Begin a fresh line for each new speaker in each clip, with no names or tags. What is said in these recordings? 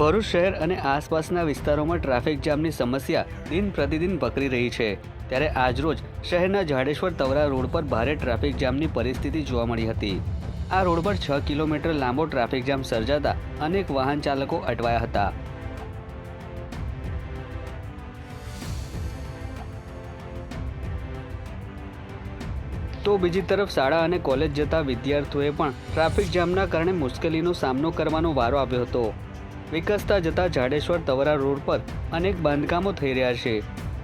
ભરૂચ શહેર અને આસપાસના વિસ્તારોમાં ટ્રાફિક જામની સમસ્યા દિન પ્રતિદિન પકડી રહી છે. ત્યારે આજરોજ શહેરના જાડેશ્વર તવરા રોડ પર ભારે ટ્રાફિક જામની પરિસ્થિતિ જોવા મળી હતી. આ રોડ પર છ કિલોમીટર લાંબો ટ્રાફિક જામ સર્જાતા અનેક વાહન ચાલકો અટવાયા હતા. તો બીજી તરફ શાળા અને કોલેજ જતા વિદ્યાર્થીઓએ પણ ટ્રાફિક જામના કારણે મુશ્કેલીનો સામનો કરવાનો વારો આવ્યો હતો. વિકસતા જતા જાડેશ્વર તવરા રોડ પર અનેક બાંધકામો થઈ રહ્યા છે.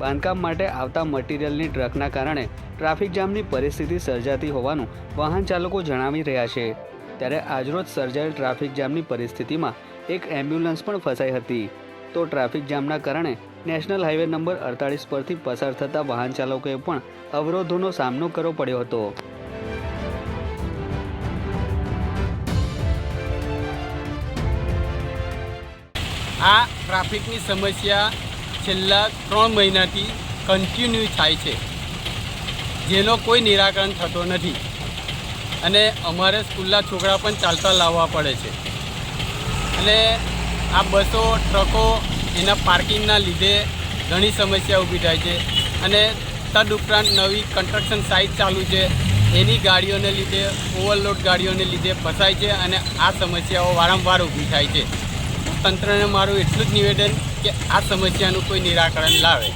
બાંધકામ માટે આવતા મટીરિયલની ટ્રકના કારણે ટ્રાફિક જામની પરિસ્થિતિ સર્જાતી હોવાનું વાહન ચાલકો જણાવી રહ્યા છે. ત્યારે આજરોજ સર્જાયેલ ટ્રાફિક જામની પરિસ્થિતિમાં એક એમ્બ્યુલન્સ પણ ફસાઈ હતી. તો ટ્રાફિક જામના કારણે નેશનલ હાઈવે નંબર અડતાળીસ પરથી પસાર થતા વાહન ચાલકોએ પણ અવરોધોનો સામનો કરવો પડ્યો હતો.
આ ટ્રાફિકની સમસ્યા છેલ્લા ત્રણ મહિનાથી કન્ટિન્યુ થાય છે. જેનો કોઈ નિરાકરણ થતો નથી. અને અમારે સ્કૂલના છોકરા પણ ચાલતા લાવવા પડે છે. અને આ બસો, ટ્રકો એના પાર્કિંગના લીધે ઘણી સમસ્યા ઊભી થાય છે. અને તદ ઉપરાંત નવી કન્સ્ટ્રક્શન સાઇટ ચાલુ છે. એની ગાડીઓને લીધે, ઓવરલોડ ગાડીઓને લીધે ફસાય છે અને આ સમસ્યાઓ વારંવાર ઊભી થાય છે. તંત્રને મારું એટલું જ નિવેદન કે આ સમસ્યાનું કોઈ નિરાકરણ લાવે.